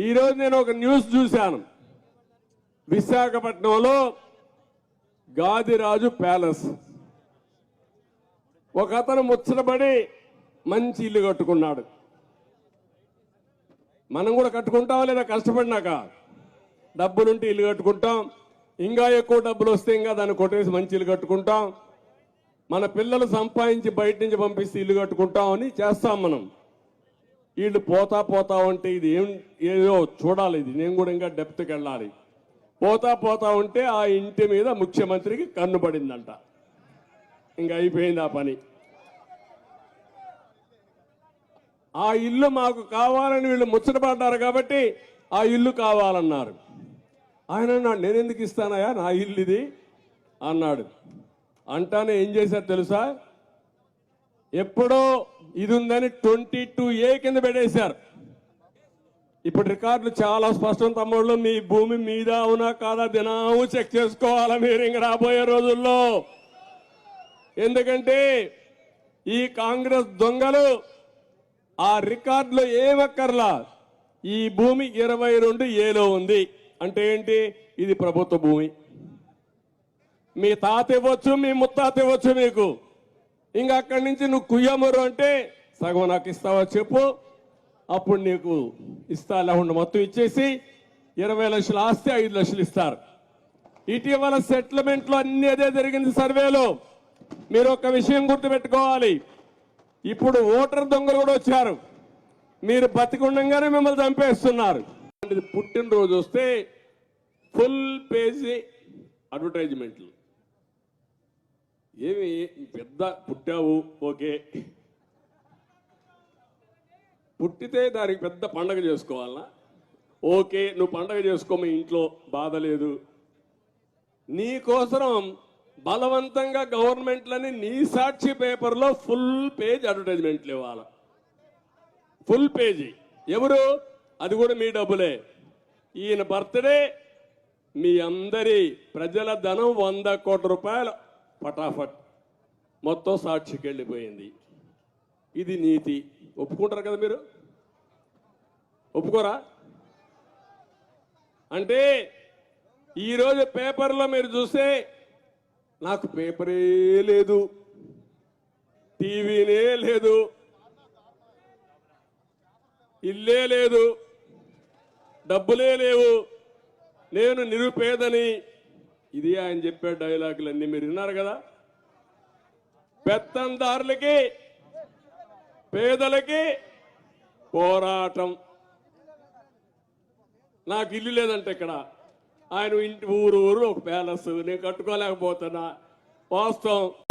ఈరోజు నేను ఒక న్యూస్ చూశాను. విశాఖపట్నంలో గాదిరాజు ప్యాలెస్. ఒక అతను ముచ్చటపడి మంచి ఇల్లు కట్టుకున్నాడు. మనం కూడా కట్టుకుంటాం లేదా కష్టపడినాక? డబ్బులుంటే ఇల్లు కట్టుకుంటాం. ఇంకా ఎక్కువ డబ్బులు వస్తే ఇంకా దాన్ని కొట్టేసి మంచి ఇల్లు కట్టుకుంటాం. మన పిల్లలు సంపాదించి బయట నుంచి పంపిస్తే ఇల్లు కట్టుకుంటాం అని చేస్తాం మనం. వీళ్ళు పోతా పోతా ఉంటే ఇది ఏం ఏదో చూడాలి ఇది. నేను కూడా ఇంకా డెప్త్కి వెళ్ళాలి. పోతా పోతా ఉంటే ఆ ఇంటి మీద ముఖ్యమంత్రికి కన్ను పడిందంట. ఇంకా అయిపోయింది ఆ పని. ఆ ఇల్లు మాకు కావాలని వీళ్ళు ముచ్చటపడ్డారు కాబట్టి ఆ ఇల్లు కావాలన్నారు. ఆయన అన్నాడు నేను ఎందుకు ఇస్తానయా నా ఇల్లు ఇది. అన్నాడు. అంటానే ఏం చేశారు తెలుసా? ఎప్పుడో ఇది ఉందని ట్వంటీ టూ ఏ కింద పెట్టేశారు. ఇప్పుడు రికార్డులు చాలా స్పష్టం తమ్ముళ్ళు మీ భూమి మీద అవునా కాదా దినాము చెక్ చేసుకోవాలా మీరు ఇంక రాబోయే రోజుల్లో. ఎందుకంటే ఈ కాంగ్రెస్ దొంగలు ఆ రికార్డులో ఏమక్కర్లా ఈ భూమి ఇరవై రెండు ఏలో ఉంది. అంటే ఏంటి? ఇది ప్రభుత్వ భూమి. మీ తాత ఇవ్వచ్చు మీ ముత్తాత ఇవ్వచ్చు మీకు. ఇంకా అక్కడి నుంచి నువ్వు కుయ్యమరు అంటే సగం నాకు ఇస్తావా చెప్పు. అప్పుడు నీకు ఇస్తా లేకుండా మొత్తం ఇచ్చేసి ఇరవై లక్షల ఆస్తి ఐదు లక్షలు ఇస్తారు. ఇటీవల సెటిల్మెంట్లో అన్ని అదే జరిగింది సర్వేలో. మీరు ఒక విషయం గుర్తుపెట్టుకోవాలి. ఇప్పుడు ఓటర్ దొంగలు కూడా వచ్చారు. మీరు బతికుండగానే మిమ్మల్ని చంపేస్తున్నారు. ఇది పుట్టినరోజు వస్తే ఫుల్ పేజీ అడ్వర్టైజ్మెంట్లు. ఏమి పెద్ద పుట్టావు? ఓకే. పుట్టితే దానికి పెద్ద పండగ చేసుకోవాలనా ఓకే నువ్వు పండగ చేసుకో మీ ఇంట్లో బాధ లేదు. నీకోసరం బలవంతంగా గవర్నమెంట్లని నీ సాక్షి పేపర్లో ఫుల్ పేజ్ అడ్వర్టైజ్మెంట్లు ఇవ్వాలి? Full page. ఎవరు? అది కూడా మీ డబ్బులే. ఈయన బర్త్డే మీ అందరి ప్రజల ధనం వంద కోట్ల రూపాయలు. పటాఫట్. మొత్తం సాక్షికి వెళ్ళిపోయింది ఇది నీతి. ఒప్పుకుంటారు కదా మీరు? ఒప్పుకోరా? అంటే ఈరోజు పేపర్లో మీరు చూస్తే నాకు పేపరే లేదు. టీవీనే లేదు. ఇల్లే లేదు. డబ్బులే లేవు. నేను నిరుపేదని ఇది ఆయన చెప్పే డైలాగులన్నీ మీరు విన్నారు కదా? పెత్తందారులకి పేదలకి పోరాటం. నాకు ఇల్లు లేదంటే ఇక్కడ. ఆయన ఇంటి ఊరు ఊరు ఒక ప్యాలెస్. నేను కట్టుకోలేకపోతున్నా. వాస్తవం.